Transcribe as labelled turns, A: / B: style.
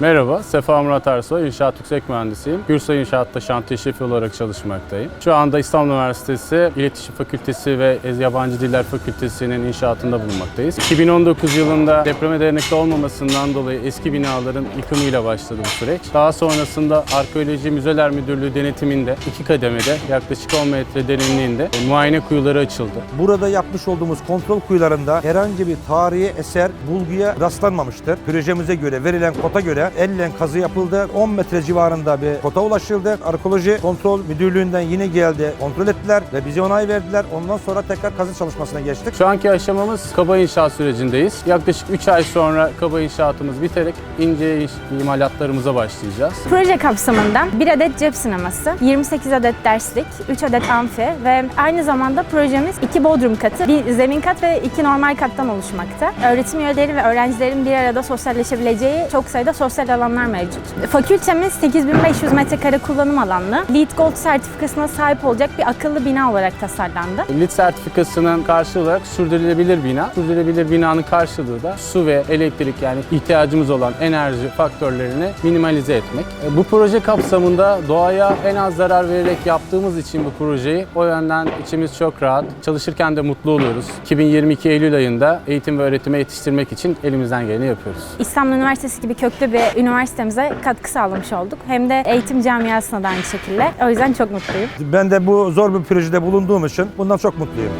A: Merhaba, Sefa Murat Arsoy, İnşaat Yüksek Mühendisiyim. Gürsay İnşaat'ta şantiye şefi olarak çalışmaktayım. Şu anda İstanbul Üniversitesi İletişim Fakültesi ve Yabancı Diller Fakültesi'nin inşaatında bulunmaktayız. 2019 yılında depreme dayanıklı olmamasından dolayı eski binaların yıkımıyla başladı bu süreç. Daha sonrasında Arkeoloji Müzeler Müdürlüğü denetiminde iki kademede yaklaşık 10 metre derinliğinde muayene kuyuları açıldı.
B: Burada yapmış olduğumuz kontrol kuyularında herhangi bir tarihi eser bulguya rastlanmamıştır. Projemize göre verilen kota göre elle kazı yapıldı. 10 metre civarında bir kota ulaşıldı. Arkeoloji Kontrol Müdürlüğü'nden yine geldi, kontrol ettiler ve bize onay verdiler. Ondan sonra tekrar kazı çalışmasına geçtik.
A: Şu anki aşamamız kaba inşaat sürecindeyiz. Yaklaşık 3 ay sonra kaba inşaatımız biterek ince iş imalatlarımıza başlayacağız.
C: Proje kapsamında bir adet cep sineması, 28 adet derslik, 3 adet amfi ve aynı zamanda projemiz iki bodrum katı, bir zemin kat ve iki normal kattan oluşmakta. Öğretim üyeleri ve öğrencilerin bir arada sosyalleşebileceği çok sayıda sosyal alanlar mevcut. Fakültemiz 8500 metrekare kullanım alanlı, LEED Gold sertifikasına sahip olacak bir akıllı bina olarak tasarlandı.
A: LİD sertifikasının karşılığı olarak sürdürülebilir bina. Sürdürülebilir binanın karşılığı da su ve elektrik yani ihtiyacımız olan enerji faktörlerini minimalize etmek. E, Bu proje kapsamında doğaya en az zarar vererek yaptığımız için bu projeyi o yönden içimiz çok rahat. Çalışırken de mutlu oluyoruz. 2022 Eylül ayında eğitim ve öğretime yetiştirmek için elimizden geleni yapıyoruz.
C: İstanbul Üniversitesi gibi köklü bir üniversitemize katkı sağlamış olduk. Hem de eğitim camiasına da aynı şekilde. O yüzden çok mutluyum.
B: Ben de bu zor bir projede bulunduğum için bundan çok mutluyum.